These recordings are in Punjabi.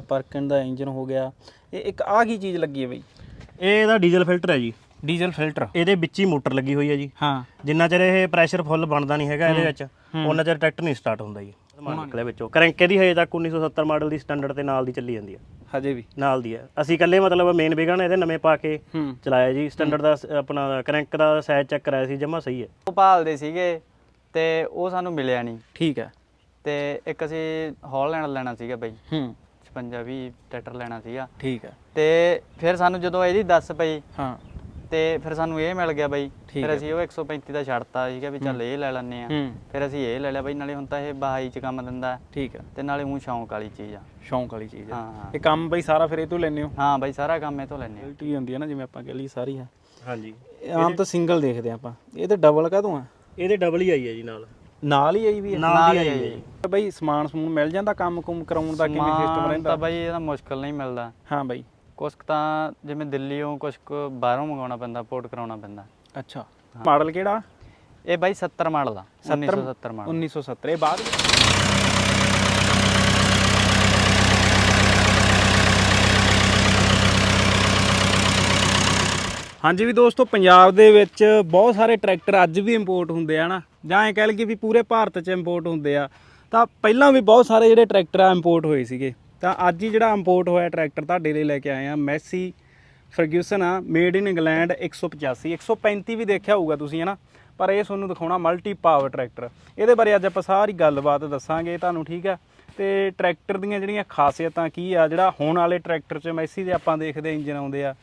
ਪਰਕਨ ਦਾ ਇੰਜਨ ਹੋ ਗਿਆ। ਇਹ ਇੱਕ ਆ ਕੀ ਚੀਜ਼ ਲੱਗੀ ਹੈ ਬਈ? ਇਹ ਇਹਦਾ ਡੀਜ਼ਲ ਫਿਲਟਰ ਹੈ ਜੀ। Diesel filter. ਇਹਦੇ ਵਿੱਚ ਹੀ ਮੋਟਰ ਲੱਗੀ ਹੋਈ ਹੈ ਜੀ। ਹਾਂ। ਜਿੰਨਾ ਚਿਰ ਇਹ ਪ੍ਰੈਸ਼ਰ ਫੁੱਲ ਬਣਦਾ ਨਹੀਂ ਹੈਗਾ ਇਹਦੇ ਵਿੱਚ ਉਹਨਾਂ ਚਿਰ ਟਰੈਕਟਰ ਨਹੀਂ ਸਟਾਰਟ ਹੁੰਦਾ ਜੀ। ਨਿਕਲਿਆ ਵਿੱਚੋਂ। ਕਰੰਕ ਇਹਦੀ ਹਜੇ ਤੱਕ 1970 ਮਾਡਲ ਦੀ ਸਟੈਂਡਰਡ ਤੇ ਨਾਲ ਦੀ ਚੱਲੀ ਜਾਂਦੀ ਹੈ। ਹਜੇ ਵੀ। ਨਾਲ ਦੀ ਹੈ। ਅਸੀਂ ਇਕੱਲੇ ਮਤਲਬ ਮੇਨ ਵਿਗਨ ਇਹਦੇ ਨਵੇਂ ਪਾ ਕੇ ਚਲਾਇਆ ਜੀ। ਸਟੈਂਡਰਡ ਦਾ ਆਪਣਾ ਕਰੰਕ ਦਾ ਸਾਈਜ਼ ਚੈੱਕ ਕਰਾਇਆ ਸੀ ਜਮਾ ਸਹੀ ਹੈ। ਉਹ ਭਾਲਦੇ ਸੀਗੇ ਤੇ ਉਹ ਸਾਨੂੰ ਮਿਲਿਆ ਨਹੀਂ। ਠੀਕ ਹੈ। ਤੇ ਇੱਕ ਅਸੀਂ ਹਾਲੈਂਡ ਲੈਣਾ ਸੀਗਾ ਬਈ। ਹੂੰ। 56 ਵੀ ਟਰੈਕਟਰ ਲੈਣਾ ਸੀਗਾ। ਠੀਕ ਹੈ ਤੇ ਫਿਰ ਸਾਨੂੰ ਜਦੋਂ ਇਹਦੀ ਦੱਸ ਪਈ ਹਾਂ। ਤੇ ਫਿਰ ਸਾਨੂੰ ਇਹ ਮਿਲ ਗਿਆ ਬਈ ਫਿਰ। ਅਸੀਂ ਉਹ 135 ਦਾ ਛੱਡਤਾ ਸੀਗਾ ਵੀ ਚੱਲ ਇਹ ਲੈ ਲੈਣੇ ਆ। ਫਿਰ ਅਸੀਂ ਇਹ ਲੈ ਲਿਆ ਬਈ ਨਾਲੇ ਹੁਣ ਤਾਂ ਇਹ ਬਹਾਈ ਚ ਕੰਮ ਦਿੰਦਾ। ਠੀਕ ਹੈ ਤੇ ਨਾਲੇ ਉਹ ਸ਼ੌਂਕ ਵਾਲੀ ਚੀਜ਼ ਆ। ਸ਼ੌਂਕ ਵਾਲੀ ਚੀਜ਼ ਹਾਂ ਇਹ ਕੰਮ ਬਈ ਸਾਰਾ ਫਿਰ ਇਹ ਤੋਂ ਲੈਣੇ ਹੋ? ਹਾਂ ਬਈ ਸਾਰਾ ਕੰਮ ਇਹ ਤੋਂ ਲੈਣੇ ਆ। ਕੁਆਲਿਟੀ ਹੁੰਦੀ ਹੈ ਨਾ ਜਿਵੇਂ ਆਪਾਂ ਕਹ ਲਈ ਸਾਰੀ ਹੈ ਹਾਂਜੀ। ਇਹ ਆਮ ਤਾਂ ਸਿੰਗਲ ਦੇਖਦੇ ਆਪਾਂ। ਇਹ ਤੇ ਡਬਲ ਕਾਹਤੋਂ ਆ? ਇਹਦੇ ਡਬਲ ਹੀ ਆਈ ਹੈ ਜੀ ਨਾਲ। ਨਾਲ ਹੀ ਆਈ ਵੀ ਹੈ? ਨਾਲ ਹੀ ਆਈ ਹੈ ਜੀ ਬਈ ਸਮਾਨ ਸਮੂਨ ਮਿਲ ਜਾਂਦਾ ਕੰਮ ਕੁਮ ਕਰਾਉਣ ਦਾ ਕਿਵੇਂ ਸਿਸਟਮ ਸਮਾਨ ਰਹਿੰਦਾ? ਤਾਂ ਬਈ ਇਹਦਾ ਮੁਸ਼ਕਲ ਨਹੀਂ ਮਿਲਦਾ। ਹਾਂ ਬਈ। ਕੁਛ ਕੁ ਤਾਂ ਜਿਵੇਂ ਦਿੱਲੀੋਂ ਕੁਛ ਕੁ ਬਾਹਰੋਂ ਮੰਗਾਉਣਾ ਪੈਂਦਾ ਪੋਰਟ ਕਰਾਉਣਾ ਪੈਂਦਾ। ਅੱਛਾ। ਮਾਡਲ ਕਿਹੜਾ? ਇਹ ਬਾਈ 70 ਮਾਡਲ ਦਾ 1970 ਮਾਡਲ। 1970 ਇਹ ਬਾਅਦ ਵਿੱਚ? ਹਾਂਜੀ ਵੀ ਦੋਸਤੋ ਪੰਜਾਬ ਦੇ ਵਿੱਚ ਬਹੁਤ ਸਾਰੇ ਟਰੈਕਟਰ ਅੱਜ ਵੀ ਇੰਪੋਰਟ ਹੁੰਦੇ ਆ ਨਾ। ਜਾਂ ਐ ਕਹਿ ਲਈਏ ਵੀ ਪੂਰੇ ਭਾਰਤ 'ਚ ਇੰਪੋਰਟ ਹੁੰਦੇ ਆ, ਤਾਂ ਪਹਿਲਾਂ ਵੀ ਬਹੁਤ ਸਾਰੇ ਜਿਹੜੇ ਟਰੈਕਟਰ ਆ ਇੰਪੋਰਟ ਹੋਏ ਸੀਗੇ। ਤਾਂ ਅੱਜ ਹੀ ਜਿਹੜਾ ਇੰਪੋਰਟ ਹੋਇਆ ਟਰੈਕਟਰ ਤੁਹਾਡੇ ਲਈ ਲੈ ਕੇ ਆਏ ਆ ਮੈਸੀ ਫਰਗਿਊਸਨ ਆ ਮੇਡ ਇਨ ਇੰਗਲੈਂਡ 185 135 ਵੀ ਦੇਖਿਆ ਹੋਊਗਾ ਤੁਸੀਂ, ਹਨਾ? ਪਰ ਇਹ ਤੁਹਾਨੂੰ ਦਿਖਾਉਣਾ ਮਲਟੀ ਪਾਵਰ ਟਰੈਕਟਰ ਇਹਦੇ ਬਾਰੇ ਅੱਜ ਆਪਾਂ ਸਾਰੀ ਗੱਲਬਾਤ ਦੱਸਾਂਗੇ ਤੁਹਾਨੂੰ, ਠੀਕ ਆ? ਤੇ ਟਰੈਕਟਰ ਦੀਆਂ ਜਿਹੜੀਆਂ ਖਾਸੀਅਤਾਂ ਕੀ ਆ, ਜਿਹੜਾ ਹੁਣ ਵਾਲੇ ਟਰੈਕਟਰ 'ਚ ਮੈਸੀ ਦੇ ਆਪਾਂ ਦੇਖਦੇ ਇੰਜਨ ਆਉਂਦੇ ਆ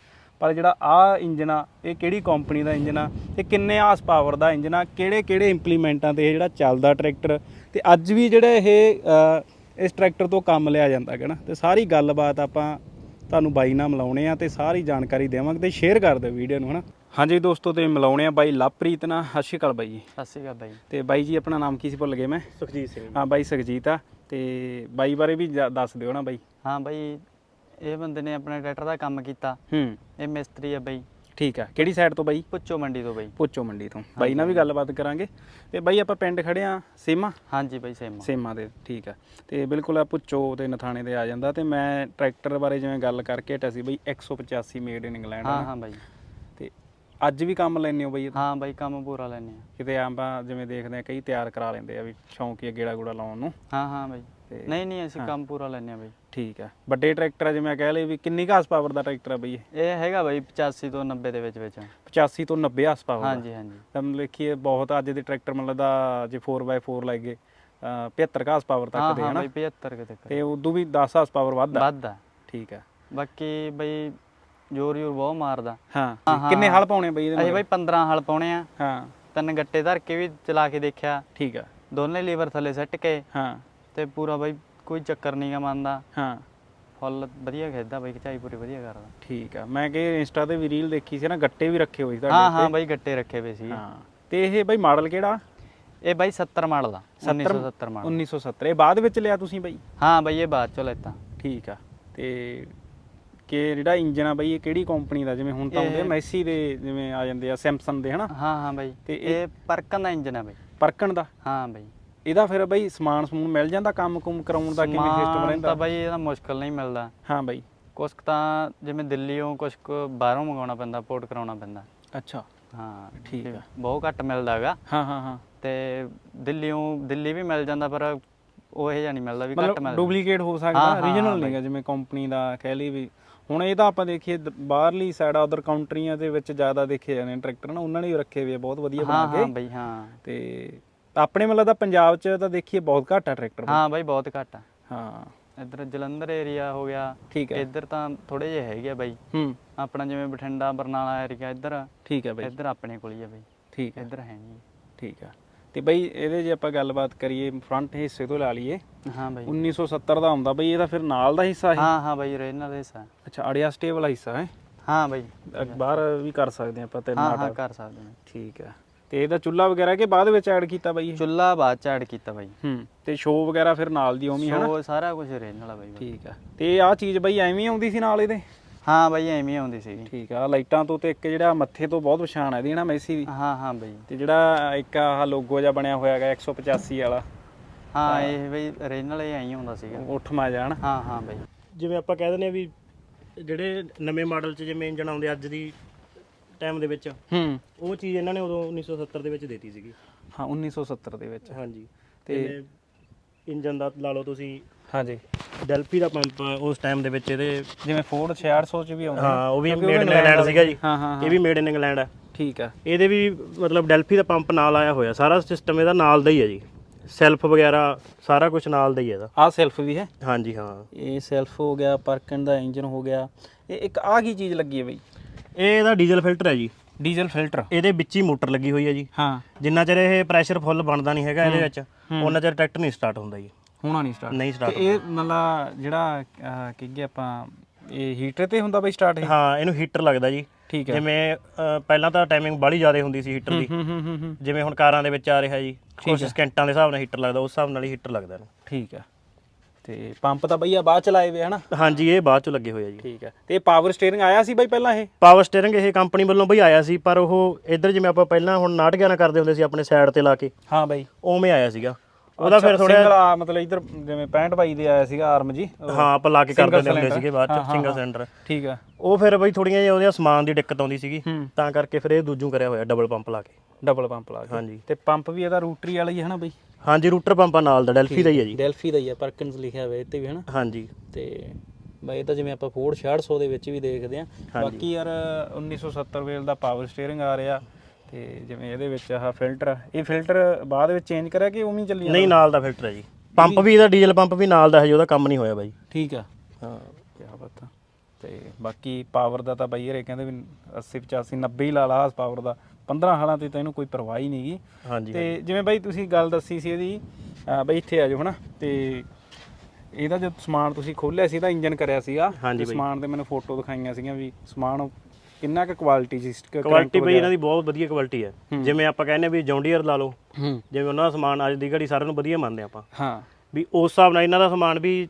ਪਰ ਜਿਹੜਾ ਆ ਇੰਜਨ ਆ ਇਹ ਕਿਹੜੀ ਕੰਪਨੀ ਦਾ ਇੰਜਨ ਆ ਤੇ ਕਿੰਨੇ ਹਾਰਸ ਪਾਵਰ ਦਾ ਇੰਜਨ ਆ ਕਿਹੜੇ ਕਿਹੜੇ ਇੰਪਲੀਮੈਂਟਾਂ ਤੇ ਇਹ ਜਿਹੜਾ ਚੱਲਦਾ ਟਰੈਕਟਰ ਤੇ ਅੱਜ ਵੀ ਜਿਹੜਾ ਇਹ ਇਸ ਟਰੈਕਟਰ ਤੋਂ ਕੰਮ ਲਿਆ ਜਾਂਦਾ ਹੈ ਨਾ। ਤੇ ਸਾਰੀ ਗੱਲਬਾਤ ਆਪਾਂ ਤੁਹਾਨੂੰ ਬਾਈ ਨਾਲ ਮਿਲਾਉਣੇ ਆ ਤੇ ਸਾਰੀ ਜਾਣਕਾਰੀ ਦੇਵਾਂਗੇ ਤੇ ਸ਼ੇਅਰ ਕਰ ਦਿਓ ਵੀਡੀਓ ਨੂੰ ਹਨਾ। ਹਾਂਜੀ ਦੋਸਤੋ ਤੇ ਮਿਲਾਉਣੇ ਆ ਬਾਈ ਲਵਪ੍ਰੀਤ ਨਾਲ। ਸਤਿ ਸ਼੍ਰੀ ਅਕਾਲ ਬਾਈ ਜੀ। ਸਤਿ ਸ਼੍ਰੀ ਅਕਾਲ ਬਾਈ। ਤੇ ਬਾਈ ਜੀ ਆਪਣਾ ਨਾਮ ਕੀ ਸੀ ਭੁੱਲ ਗਏ ਮੈਂ? ਸੁਖਜੀਤ ਸਿੰਘ। ਹਾਂ ਬਾਈ ਸੁਖਜੀਤ ਆ। ਤੇ ਬਾਈ ਬਾਰੇ ਵੀ ਦੱਸ ਦਿਓ ਨਾ ਬਾਈ। ਹਾਂ ਬਾਈ ਇਹ ਬੰਦੇ ਨੇ ਆਪਣੇ ਟਰੈਕਟਰ ਦਾ ਕੰਮ ਕੀਤਾ। ਹੂੰ। ਇਹ ਮਿਸਤਰੀ ਆ ਬਾਈ। ਠੀਕ ਆ। ਕਿਹੜੀ ਸਾਈਡ ਤੋਂ ਬਾਈ? ਪੁੱਚੋ ਮੰਡੀ ਤੋਂ ਬਾਈ। ਪੋਚੋ ਮੰਡੀ ਤੋਂ। ਬਾਈ ਨਾਲ ਵੀ ਗੱਲਬਾਤ ਕਰਾਂਗੇ। ਤੇ ਬਾਈ ਆਪਾਂ ਪਿੰਡ ਖੜੇ ਆ ਸੇਮਾ? ਹਾਂਜੀ ਬਾਈ ਸੇਮ। ਸੇਮਾ ਦੇ ਠੀਕ ਆ। ਤੇ ਬਿਲਕੁਲ ਆ ਪੁੱਚੋ ਤੇ ਨਥਾਣੇ ਦੇ ਆ ਜਾਂਦਾ ਤੇ ਮੈਂ ਟਰੈਕਟਰ ਬਾਰੇ ਜਿਵੇਂ ਗੱਲ ਕਰਕੇ ਹਟਿਆ ਸੀ ਬਈ 185 ਮੇਡ ਇਨ ਇੰਗਲੈਂਡ ਹਾਂ ਹਾਂ ਬਾਈ। ਤੇ ਅੱਜ ਵੀ ਕੰਮ ਲੈਣੇ ਹੋ ਬਈ? ਹਾਂ ਬਾਈ ਕੰਮ ਪੂਰਾ ਲੈਣੇ ਆ। ਕਿਤੇ ਆਪਾਂ ਜਿਵੇਂ ਦੇਖਦੇ ਆ ਕਈ ਤਿਆਰ ਕਰਾ ਲੈਂਦੇ ਆ ਵੀ ਸ਼ੌਂਕੀ ਗੇੜਾ ਗੂੜਾ ਲਾਉਣ ਨੂੰ। ਹਾਂ ਹਾਂ ਬਾਈ। ਨਹੀਂ ਨਹੀਂ ਅਸੀਂ ਕੰਮ ਪੂਰਾ ਲੈਣੇ ਆ ਬਾਈ। ਠੀਕ ਆ ਵੱਡੇ ਟਰੈਕਟਰ ਆ ਜਿਵੇਂ ਕਹਿ ਲਏ ਵੀ ਕਿੰਨੀ ਹਾਰਸ ਪਾਵਰ ਦਾ ਟਰੈਕਟਰ ਆ ਬਈ ਇਹ? ਇਹ ਹੈਗਾ ਬਾਈ 85 ਤੋਂ 90 ਦੇ ਵਿੱਚ ਵਿੱਚ। 85 ਤੋਂ 90 ਹਾਰਸ ਪਾਵਰ ਹਾਂਜੀ ਹਾਂਜੀ। ਤਾਂ ਮਤਲਬ ਦੇਖੀਏ ਬਹੁਤ ਅੱਜ ਦੇ ਟਰੈਕਟਰ ਮਤਲਬ ਦਾ ਜੇ 4x4 ਲੱਗੇ 75 ਹਾਰਸ ਪਾਵਰ ਹਾਂ ਤੱਕ ਦੇ ਹਾਂ ਹਨਾ। ਬਾਈ 75 ਕਿਤੇ ਤੇ ਉਦੋਂ ਵੀ 10 ਹਾਰਸ ਪਾਵਰ ਵੱਧ ਆ। ਵੱਧ ਆ। ਠੀਕ ਆ। ਬਾਕੀ ਬਾਈ ਜੋਰ ਜੋਰ ਬਹੁਤ ਮਾਰਦਾ। ਹਾਂ ਹਾਂ, ਹਾਂ, ਕਿੰਨੇ ਹਾਂ। ਹਲ ਪਾਉਣੇ ਬਈ ਇਹਦੇ ਅਸੀਂ ਮਗਰ? ਬਾਈ 15 ਹਲ ਪਾਉਣੇ ਆ। ਹਾਂ। ਤਿੰਨ ਗੱਟੇ ਧਰ ਕੇ ਵੀ ਚਲਾ ਕੇ ਦੇਖਿਆ। ਠੀਕ ਆ। ਦੋਨੇ ਲੀਵਰ ਥੱਲੇ ਸੱਟ ਕੇ। ਹਾਂ। ਤੇ ਪੂਰਾ ਬਾਈ ਕੋਈ ਚੱਕਰ ਨਹੀਂਗਾ ਮੰਨਦਾ। ਹਾਂ। ਫੁੱਲ ਵਧੀਆ ਖੇਡਦਾ ਬਾਈ ਖਚਾਈ ਪੂਰੀ ਵਧੀਆ ਕਰਦਾ। ਠੀਕ ਆ। ਮੈਂ ਕਿ ਇੰਸਟਾ ਤੇ ਵੀ ਰੀਲ ਦੇਖੀ ਸੀ ਨਾ ਗੱਟੇ ਵੀ ਰੱਖੇ ਹੋਏ ਸੀ ਹਾਂ ਹਾਂ ਉੱਤੇ। ਬਾਈ ਗੱਟੇ ਰੱਖੇ ਹੋਏ ਸੀ। ਹਾਂ। ਤੇ ਇਹ ਬਈ ਮਾਡਲ ਕਿਹੜਾ? ਇਹ ਬਾਈ 70 ਮਾਡਲ ਦਾ 1970 ਮਾਡਲ। 1970 ਇਹ ਬਾਅਦ ਵਿੱਚ ਲਿਆ ਤੁਸੀਂ ਬਈ? ਹਾਂ ਬਾਈ ਇਹ ਬਾਅਦ ਚੋਂ ਲੈਤਾ। ਠੀਕ ਆ। ਤੇ ਕਿ ਜਿਹੜਾ ਇੰਜਨ ਆ ਬਈ ਇਹ ਕਿਹੜੀ ਕੰਪਨੀ ਦਾ? ਜਿਵੇਂ ਹੁਣ ਤਾਂ ਹੁੰਦੇ ਆ ਮੈਸੀ ਦੇ ਜਿਵੇਂ ਆ ਜਾਂਦੇ ਆ ਸੈਮਸੰਗ ਦੇ ਹਨਾ? ਹਾਂ ਹਾਂ ਬਾਈ। ਤੇ ਇਹ- ਪਰਕਨ ਦਾ ਇੰਜਨ ਹੈ ਬਾਈ। ਪਰਕਣ ਦਾ? ਹਾਂ ਬਾਈ। ਇਹਦਾ ਫਿਰ ਬਈ ਸਮਾਨ ਸਮੂਨ ਮਿਲ ਜਾਂਦਾ ਕੰਮ ਕੁਮ ਕਰਾਉਣ ਦਾ ਕਿਵੇਂ ਸਿਸਟਮ ਰਹਿੰਦਾ ਤਾਂ ਬਾਈ ਇਹਦਾ ਮੁਸ਼ਕਲ ਨਹੀਂ ਮਿਲਦਾ। ਹਾਂ ਬਈ। ਕੁਛ ਕੁ ਤਾਂ ਜਿਵੇਂ ਦਿੱਲੀੋਂ ਕੁਛ ਕੁ ਬਾਹਰੋਂ ਮੰਗਾਉਣਾ ਪੈਂਦਾ ਪੋਰਟ ਕਰਾਉਣਾ ਪੈਂਦਾ। ਅੱਛਾ। ਹਾਂ ਠੀਕ ਆ। ਬਹੁਤ ਘੱਟ ਮਿਲਦਾ ਹੈਗਾ। ਹਾਂ ਹਾਂ ਹਾਂ। ਤੇ ਦਿੱਲੀੋਂ ਦਿੱਲੀ ਵੀ ਮਿਲ ਜਾਂਦਾ ਪਰ ਉਹ ਇਹ ਨਹੀਂ ਮਿਲਦਾ ਵੀ ਘੱਟ ਮਿਲਦਾ। ਡੁਪਲੀਕੇਟ ਹੋ ਹਾਂ, ਸਕਦਾ ਹਾਂ, ਰੀਜਨਲ ਹਾਂ ਨਹੀਂਗਾ ਜਿਵੇਂ ਕੰਪਨੀ ਦਾ ਕਹਿ ਲਈ ਵੀ। ਹੁਣ ਇਹ ਤਾਂ ਆਪਾਂ ਦੇਖੀਏ ਬਾਹਰਲੀ ਸਾਈਡ ਉਧਰ ਕਾਉਂਟਰੀਆਂ ਦੇ ਵਿੱਚ ਜ਼ਿਆਦਾ ਦੇਖੇ ਜਾਂਦੇ ਨੇ ਟਰੈਕਟਰ ਨਾ ਉਹਨਾਂ ਨੇ ਵੀ ਰੱਖੇ ਹੋਏ ਬਹੁਤ ਵਧੀਆ ਹਾਂ ਬਣਾ ਹਾਂ ਕੇ ਬਾਈ ਹਾਂ। ਤੇ ਆਪਣੇ ਮਤਲਬ ਦਾ ਪੰਜਾਬ 'ਚ ਤਾਂ ਦੇਖੀਏ ਬਹੁਤ ਘੱਟ ਆ ਟਰੈਕਟਰ ਹਾਂ ਬਾਈ ਬਹੁਤ ਘੱਟ ਆ। ਹਾਂ। ਇੱਧਰ ਜਲੰਧਰ ਏਰੀਆ ਹੋ ਗਿਆ। ਠੀਕ ਹੈ। ਇੱਧਰ ਤਾਂ ਥੋੜੇ ਜਿਹੇ ਹੈਗੇ ਆ ਬਾਈ। ਹੂੰ। ਆਪਣਾ ਜਿਵੇਂ ਬਠਿੰਡਾ ਬਰਨਾਲਾ ਏਰੀਆ ਇੱਧਰ ਠੀਕ ਹੈ ਬਈ। ਇੱਧਰ ਆਪਣੇ ਕੋਲ ਹੀ ਆ ਬਾਈ। ਠੀਕ ਹੈ। ਇੱਧਰ ਹੈ ਨਹੀਂ। ਠੀਕ ਆ। ਤੇ ਬਈ ਇਹਦੇ ਜੇ ਆਪਾਂ ਗੱਲਬਾਤ ਕਰੀਏ ਫਰੰਟ ਹਿੱਸੇ ਤੋਂ ਲਾ ਲਈਏ ਹਾਂ ਬਾਈ। 1970 ਦਾ ਹੁੰਦਾ ਬਈ ਇਹਦਾ ਫਿਰ ਨਾਲ ਦਾ ਹਿੱਸਾ ਹੈ। ਹਾਂ ਹਾਂ ਬਾਈ ਰੇਨਲ ਦੇ ਸਾ ਅੱਛਾ ਅੜਿਆ ਸਟੇਬਲ ਹਿੱਸਾ ਹੈ। ਹਾਂ ਬਾਈ। ਬਾਹਰ ਵੀ ਕਰ ਸਕਦੇ ਆਪਾਂ ਤਿੰਨ ਹਾਂ ਹਾਂ ਆਟਾ ਕਰ ਸਕਦੇ ਨੇ ਠੀਕ ਆ। ਤੇ ਇਹਦਾ ਚੁੱਲਾ ਵਗੈਰਾ ਕਿ ਬਾਅਦ ਵਿੱਚ ਐਡ ਕੀਤਾ ਬਾਈ ਇਹ? ਚੁੱਲਾ ਬਾਅਦ ਚ ਐਡ ਕੀਤਾ ਬਾਈ। ਹੂੰ ਤੇ ਸ਼ੋ ਵਗੈਰਾ ਫਿਰ ਨਾਲ ਦੀ ਹੀ ਹਨਾ? ਸੋ ਸਾਰਾ ਕੁਝ ਰੇਨਲ ਆ ਬਾਈ। ਠੀਕ ਆ। ਤੇ ਆਹ ਚੀਜ਼ ਬਈ ਐਵੇਂ ਹੀ ਆਉਂਦੀ ਸੀ ਨਾਲ ਇਹਦੇ? ਹਾਂ ਬਾਈ ਐਵੇਂ ਹੀ ਆਉਂਦੀ ਸੀਗੀ ਠੀਕ ਆ ਆਹ ਲਾਈਟਾਂ ਤੋਂ ਤੇ ਇੱਕ ਜਿਹੜਾ ਮੱਥੇ ਤੋਂ ਬਹੁਤ ਪਛਾਣ ਹੈ ਇਹਦੀ ਨਾ ਮੈਸੀ ਦੀ ਹਾਂ ਹਾਂ ਬਾਈ। ਤੇ ਜਿਹੜਾ ਇੱਕ ਆਹ ਲੋਗੋ ਜਿਹਾ ਬਣਿਆ ਹੋਇਆ ਹੈਗਾ 185 ਵਾਲਾ। ਹਾਂ ਇਹ ਬਾਈ ਰੇਨਲ ਇਹ ਐਂ ਹੀ ਹੁੰਦਾ ਸੀਗਾ। ਉੱਠ ਮਾ ਜਾਣ ਹਾਂ ਹਾਂ ਬਾਈ। ਜਿਵੇਂ ਆਪਾਂ ਕਹਿ ਦਿੰਦੇ ਆ ਵੀ ਜਿਹੜੇ ਨਵੇਂ ਮਾਡਲ 'ਚ ਜਿਵੇਂ ਇੰਜਨ ਆਉਂਦੇ ਅੱਜ ਦੀ ਟਾਈਮ ਦੇ ਵਿੱਚ। ਹੂੰ। ਉਹ ਚੀਜ਼ ਇਹਨਾਂ ਨੇ ਉਦੋਂ 1970 ਦੇ ਵਿੱਚ ਦੇਤੀ ਸੀਗੀ। ਹਾਂ 1970 ਦੇ ਵਿੱਚ। ਹਾਂਜੀ। ਤੇ- ਇੰਜਨ ਦਾ ਲਾ ਲਓ ਤੁਸੀਂ। ਹਾਂਜੀ। ਡੈਲਫੀ ਦਾ ਪੰਪ ਉਸ ਟਾਈਮ ਦੇ ਵਿੱਚ ਇਹਦੇ ਜਿਵੇਂ ਫੋਰਡ 6600 ਚ ਵੀ ਆਉਂਦਾ ਹਾਂ ਉਹ ਵੀ ਮੇਡ ਇਨ ਇੰਗਲੈਂਡ ਸੀਗਾ ਜੀ। ਹਾਂ ਹਾਂ ਇਹ ਵੀ ਮੇਡ ਇਨ ਇੰਗਲੈਂਡ ਹੈ ਠੀਕ ਆ। ਇਹਦੇ ਵੀ ਮਤਲਬ ਡੈਲਫੀ ਦਾ ਪੰਪ ਨਾਲ ਆਇਆ ਹੋਇਆ। ਸਾਰਾ ਸਿਸਟਮ ਇਹਦਾ ਨਾਲ ਦਾ ਹੀ ਹੈ ਜੀ। ਸੈਲਫ ਵਗੈਰਾ ਸਾਰਾ ਕੁਝ ਨਾਲ ਦਾ ਹੀ ਹੈ ਇਹਦਾ। ਆਹ ਸੈਲਫ ਵੀ ਹੈ? ਹਾਂਜੀ ਹਾਂ। ਇਹ ਸੈਲਫ ਹੋ ਗਿਆ ਪਰਕਨ ਦਾ ਇੰਜਨ ਹੋ ਗਿਆ। ਇਹ ਇੱਕ ਆਹ ਕੀ ਚੀਜ਼ ਲੱਗੀ ਹੈ ਬਈ? ਇਹ ਇਹਦਾ ਡੀਜ਼ਲ ਫਿਲਟਰ ਹੈ ਜੀ। Diesel filter. ਇਹਦੇ ਵਿੱਚ ਹੀ ਮੋਟਰ ਲੱਗੀ ਹੋਈ ਹੈ ਜੀ। ਹਾਂ। ਜਿੰਨਾ ਚਿਰ ਇਹ ਪ੍ਰੈਸ਼ਰ ਫੁੱਲ ਬਣਦਾ ਨਹੀਂ ਹੈਗਾ ਇਹਦੇ ਵਿੱਚ ਉਹਨਾਂ ਚਿਰ ਟਰੈਕਟਰ ਨਹੀਂ ਸਟਾਰਟ ਹੁੰਦਾ ਜੀ। ਹੋਣਾ ਨਹੀਂ ਸਟਾਰਟ ਨਹੀਂ ਸਟਾਰਟ ਇਹ ਮਤਲਬ ਜਿਹੜਾ ਕਹੀਏ ਆਪਾਂ ਇਹ ਹੀਟਰ ਤੇ ਹੁੰਦਾ ਬਈ ਸਟਾਰਟ ਇਹ? ਹਾਂ ਇਹਨੂੰ ਹੀਟਰ ਲੱਗਦਾ ਜੀ। ਠੀਕ ਹੈ। ਜਿਵੇਂ ਪਹਿਲਾਂ ਤਾਂ ਟਾਈਮਿੰਗ ਬਾਹਲੀ ਜ਼ਿਆਦਾ ਹੁੰਦੀ ਸੀ ਹੀਟਰ ਦੀ। ਜਿਵੇਂ ਹੁਣ ਕਾਰਾਂ ਦੇ ਵਿੱਚ ਆ ਰਿਹਾ ਜੀ ਕੁਝ ਸਕਿੰਟਾਂ ਦੇ ਹਿਸਾਬ ਨਾਲ ਹੀਟਰ ਲੱਗਦਾ ਉਸ ਹਿਸਾਬ ਨਾਲ ਹੀ ਹੀਟਰ ਲੱਗਦਾ ਇਹਨੂੰ। ਠੀਕ ਹੈ। ਤੇ ਪੰਪ ਤਾਂ ਬਈ ਆ ਬਾਅਦ ਚ ਲਾਏ ਵੇ ਹਨਾ? ਹਾਂਜੀ ਇਹ ਬਾਅਦ ਚ ਲੱਗੇ ਹੋਏ ਆ ਜੀ। ਠੀਕ ਹੈ ਤੇ ਪਾਵਰ ਸਟੀਅਰਿੰਗ ਆਇਆ ਸੀ ਬਈ ਪਹਿਲਾਂ ਇਹ? ਪਾਵਰ ਸਟੀਅਰਿੰਗ ਇਹ ਕੰਪਨੀ ਵੱਲੋਂ ਬਈ ਆਇਆ ਸੀ ਪਰ ਉਹ ਇੱਧਰ ਜਿਵੇਂ ਆਪਾਂ ਪਹਿਲਾਂ ਹੁਣ 911 ਕਰਦੇ ਹੁੰਦੇ ਸੀ ਆਪਣੇ ਸਾਈਡ ਤੇ ਲਾ ਕੇ ਹਾਂ ਬਈ। ਉਵੇਂ ਆਇਆ ਸੀਗਾ। ਉਹਦਾ ਫਿਰ ਥੋੜਾ ਸਿੰਗਲ ਆ ਮਤਲਬ ਇਧਰ ਜਿਵੇਂ 65 ਬਾਈ ਦੇ ਆਇਆ ਸੀਗਾ ਆਰਮ ਜੀ। ਹਾਂ ਆਪਾਂ ਲਾ ਕੇ ਕਰ Single ਦਿੰਦੇ ਹੁੰਦੇ। ਸੀਗੇ ਬਾਅਦ ਚ ਸਿੰਗਲ। ਸਿਲੰਡਰ ਠੀਕ ਆ। ਉਹ ਫਿਰ ਬਈ ਥੋੜੀਆਂ ਜਿਹੀਆਂ ਉਹਦੀਆਂ ਸਮਾਨ ਦੀ ਦਿੱਕਤ ਆਉਂਦੀ ਸੀਗੀ ਤਾਂ ਕਰਕੇ ਫਿਰ ਇਹ ਦੂਜੂ ਕਰਿਆ ਹੋਇਆ ਡਬਲ ਪੰਪ ਲਾ ਕੇ। ਡਬਲ ਪੰਪ ਲਾ ਕੇ। ਹਾਂਜੀ। ਤੇ ਪੰਪ ਵੀ ਇਹਦਾ ਰੂਟਰੀ ਵਾਲਾ ਹੀ ਹੈ ਨਾ ਬਈ? ਹਾਂਜੀ ਰੂਟਰ ਪੰਪਾ ਨਾਲ ਦਾ ਡੈਲਫੀ ਦਾ ਹੀ ਹੈ ਜੀ। ਡੈਲਫੀ ਦਾ ਹੀ ਆ ਪਰਕਿੰਸ ਲਿਖਿਆ ਹੋਇਆ ਇੱਥੇ ਵੀ ਹੈ ਨਾ ਹਾਂਜੀ। ਤੇ ਬਈ ਇਹ ਤਾਂ ਜਿਵੇਂ ਆਪਾਂ ਫੋਰਡ 6600 ਦੇ ਵਿੱਚ ਵੀ ਦੇਖਦੇ ਆ ਬਾਕੀ ਯਾਰ 1970 ਵੇਲ ਦਾ ਪਾਵਰ ਸਟੀਅਰਿੰਗ ਆ ਰਿਹਾ ਤੇ ਜਿਵੇਂ ਇਹਦੇ ਵਿੱਚ ਆਹ ਫਿਲਟਰ ਇਹ ਫਿਲਟਰ ਬਾਅਦ ਵਿੱਚ ਚੇਂਜ ਕਰਿਆ ਕਿ ਉਵੇਂ ਹੀ ਚੱਲੀ ਜਾਂਦਾ? ਨਹੀਂ ਨਾਲ ਦਾ ਫਿਲਟਰ ਹੈ ਜੀ। ਪੰਪ ਵੀ ਇਹਦਾ ਡੀਜ਼ਲ ਪੰਪ ਵੀ ਨਾਲ ਦਾ ਹੈ ਜੀ ਉਹਦਾ ਕੰਮ ਨਹੀਂ ਹੋਇਆ ਬਾਈ। ਠੀਕ ਆ। ਹਾਂ। ਕੀ ਬਾਤ ਆ। ਤੇ ਬਾਕੀ ਪਾਵਰ ਦਾ ਤਾਂ ਬਈ ਇਹ ਕਹਿੰਦੇ ਵੀ 80 85 90 ਹੀ ਲਾ ਲਾ ਪਾਵਰ ਦਾ। 15 ਹਾਲਾਂ ਤੇ ਤਾਂ ਇਹਨੂੰ ਕੋਈ ਪਰਵਾਹ ਹੀ ਨਹੀਂਗੀ ਹਾਂਜੀ ਤੇ ਜਿਵੇਂ ਬਾਈ ਤੁਸੀਂ ਗੱਲ ਦੱਸੀ ਸੀ ਇਹਦੀ ਬਈ ਇੱਥੇ ਆ ਜਾਓ ਹਨਾ ਤੇ ਇਹਦਾ ਜਦ ਸਮਾਨ ਤੁਸੀਂ ਖੋਲਿਆ ਸੀ ਇਹਦਾ ਇੰਜਨ ਕਰਿਆ ਸੀਗਾ। ਤੇ ਸਮਾਨ ਦੇ ਮੈਨੂੰ ਫੋਟੋ ਦਿਖਾਈਆਂ ਸੀਗੀਆਂ ਵੀ ਸਮਾਨ ਕਿੰਨਾ ਕੁ ਕੁਆਲਿਟੀ ਸੀ ਕੁਆਲਿਟੀ ਬਈ ਇਹਨਾਂ ਦੀ ਬਹੁਤ ਵਧੀਆ ਕੁਆਲਿਟੀ ਹੈ। ਜਿਵੇਂ ਆਪਾਂ ਕਹਿੰਦੇ ਵੀ ਜੌਂਡੀਅਰ ਲਾ ਲਓ ਜਿਵੇਂ ਉਹਨਾਂ ਦਾ ਸਮਾਨ ਅੱਜ ਦੀ ਘੜੀ ਸਾਰਿਆਂ ਨੂੰ ਵਧੀਆ ਮੰਨਦੇ ਆਪਾਂ। ਹਾਂ। ਵੀ ਉਸ ਹਿਸਾਬ ਨਾਲ ਇਹਨਾਂ ਦਾ ਸਮਾਨ ਵੀ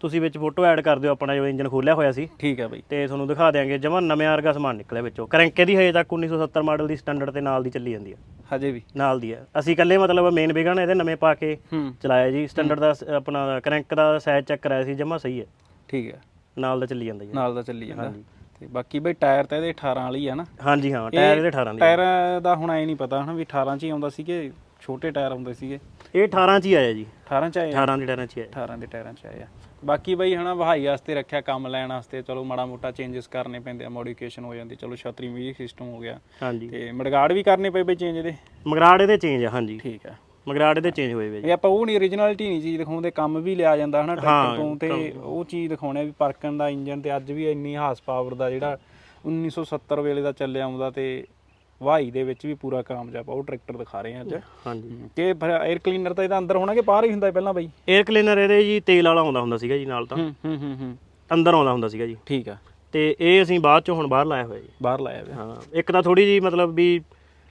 ਤੁਸੀਂ ਵਿੱਚ ਫੋਟੋ ਐਡ ਕਰ ਦਿਓ ਆਪਣਾ ਜੋ ਇੰਜਨ ਖੋਲਿਆ ਹੋਇਆ ਸੀ। ਠੀਕ ਹੈ ਬਈ। ਤੇ ਤੁਹਾਨੂੰ ਦਿਖਾ ਦਿਆਂਗੇ ਜਮਾਂ ਨਵੇਂ ਵਰਗਾ ਸਮਾਨ ਨਿਕਲਿਆ ਵਿੱਚੋਂ। ਕਰੰਕੇ ਦੀ ਹਜੇ ਤੱਕ 1970 ਮਾਡਲ ਦੀ ਸਟੈਂਡਰਡ ਤੇ ਨਾਲ ਦੀ ਚੱਲੀ ਜਾਂਦੀ ਹੈ ਹਜੇ ਵੀ। ਨਾਲ ਦੀ ਹੈ ਅਸੀਂ ਇਕੱਲੇ ਮਤਲਬ ਮੇਨ ਵਿਗਣ ਇਹਦੇ ਨਵੇਂ ਪਾ ਕੇ ਹੂੰ। ਚਲਾਇਆ ਜੀ। ਸਟੈਂਡਰਡ ਦਾ ਆਪਣਾ ਕਰੰਕ ਦਾ ਸਾਈਜ਼ ਚੈੱਕ ਕਰਾਇਆ ਸੀ ਜਮਾ ਸਹੀ ਹੈ ਠੀਕ ਹੈ ਨਾਲ ਦਾ ਚੱਲੀ ਜਾਂਦਾ ਜੀ। ਨਾਲ ਦਾ ਚੱਲੀ ਜਾਂਦਾ। ਹਾਂਜੀ। ਤੇ ਬਾਕੀ ਬਈ ਟਾਇਰ ਤਾਂ ਇਹਦੇ 18 ਵਾਲੀ ਆ ਨਾ। ਹਾਂਜੀ ਹਾਂ ਟਾਇਰ ਇਹਦੇ 18 ਦੀ ਟਾਇਰ ਦਾ ਹੁਣ ਐ ਨਹੀਂ ਪਤਾ ਹਨਾ ਵੀ 18 ਚ ਹੀ ਆਉਂਦਾ ਸੀ ਕਿ ਛੋਟੇ ਟਾਇਰ ਆਉਂਦੇ ਸੀਗੇ। ਇਹ 18 ਚ ਹੀ ਆਇਆ ਜੀ। 18 ਚ ਆਏ ਆ? 18 ਦੀ ਟਾਇਰਾਂ ਚ ਹੀ ਆਇਆ। 18 ਦੇ ਟਾਇਰਾਂ ਚ ਆਏ ਆ ਬਾਕੀ ਬਈ ਹਨਾ ਵਹਾਈ ਵਾਸਤੇ ਰੱਖਿਆ ਕੰਮ ਲੈਣ ਵਾਸਤੇ ਚਲੋ ਮਾੜਾ ਮੋਟਾ ਚੇਂਜਸ ਕਰਨੇ ਪੈਂਦੇ ਆ ਮੋਡੀਫਿਕੇਸ਼ਨ ਹੋ ਜਾਂਦੀ ਚਲੋ ਛਤਰੀ ਮਿਊਜ਼ਿਕ ਸਿਸਟਮ ਹੋ ਗਿਆ। ਹਾਂਜੀ। ਤੇ ਮੜਗਾੜ ਵੀ ਕਰਨੇ ਪਏ ਬਈ ਚੇਂਜ ਇਹਦੇ? ਮਗਰਾੜ ਇਹਦੇ ਚੇਂਜ ਆ ਹਾਂਜੀ। ਠੀਕ ਆ। ਮਗਰਾੜ ਇਹਦੇ ਚੇਂਜ ਹੋਏ ਵੇ ਜੀ ਇਹ ਆਪਾਂ ਉਹ ਨਹੀਂ origignality ਨਹੀਂ ਚੀਜ਼ ਦਿਖਾਉਂਦੇ ਕੰਮ ਵੀ ਲਿਆ ਜਾਂਦਾ ਹਨਾ ਟਰੈਕਟਰ ਤੋਂ ਤੇ ਉਹ ਚੀਜ਼ ਦਿਖਾਉਣੇ ਵੀ ਪਰਕਨ ਦਾ ਇੰਜਨ ਤੇ ਅੱਜ ਵੀ ਇੰਨੀ ਹਾਰਸ ਪਾਵਰ ਦਾ ਜਿਹੜਾ 1970 ਵੇਲੇ ਦਾ ਚੱਲਿਆ ਆਉਂਦਾ ਤੇ ਵਾਹੀ ਦੇ ਵਿੱਚ ਵੀ ਪੂਰਾ ਕਾਮਯਾਬ ਆ ਉਹ ਟਰੈਕਟਰ ਦਿਖਾ ਰਹੇ ਆ ਅੱਜ। ਹਾਂਜੀ। ਤੇ ਫਿਰ 에ਅਰ ਕਲੀਨਰ ਤਾਂ ਇਹਦਾ ਅੰਦਰ ਹੋਣਾ ਕਿ ਬਾਹਰ ਹੀ ਹੁੰਦਾ ਪਹਿਲਾਂ ਬਈ? 에ਅਰ ਕਲੀਨਰ ਇਹਦੇ ਜੀ ਤੇਲ ਵਾਲਾ ਆਉਂਦਾ ਹੁੰਦਾ ਸੀਗਾ ਜੀ ਨਾਲ ਤਾਂ। ਹੂੰ ਹੂੰ ਹੂੰ ਹੂੰ। ਅੰਦਰ ਆਉਂਦਾ ਹੁੰਦਾ ਸੀਗਾ ਜੀ। ਠੀਕ ਆ। ਤੇ ਇਹ ਅਸੀਂ ਬਾਅਦ ਚੋਂ ਹੁਣ ਬਾਹਰ ਲਾਇਆ ਹੋਇਆ ਜੀ। ਬਾਹਰ ਲਾਇਆ ਹੋਇਆ। ਹਾਂ ਇੱਕ ਤਾਂ ਥੋੜੀ ਜੀ ਮਤਲਬ ਵੀ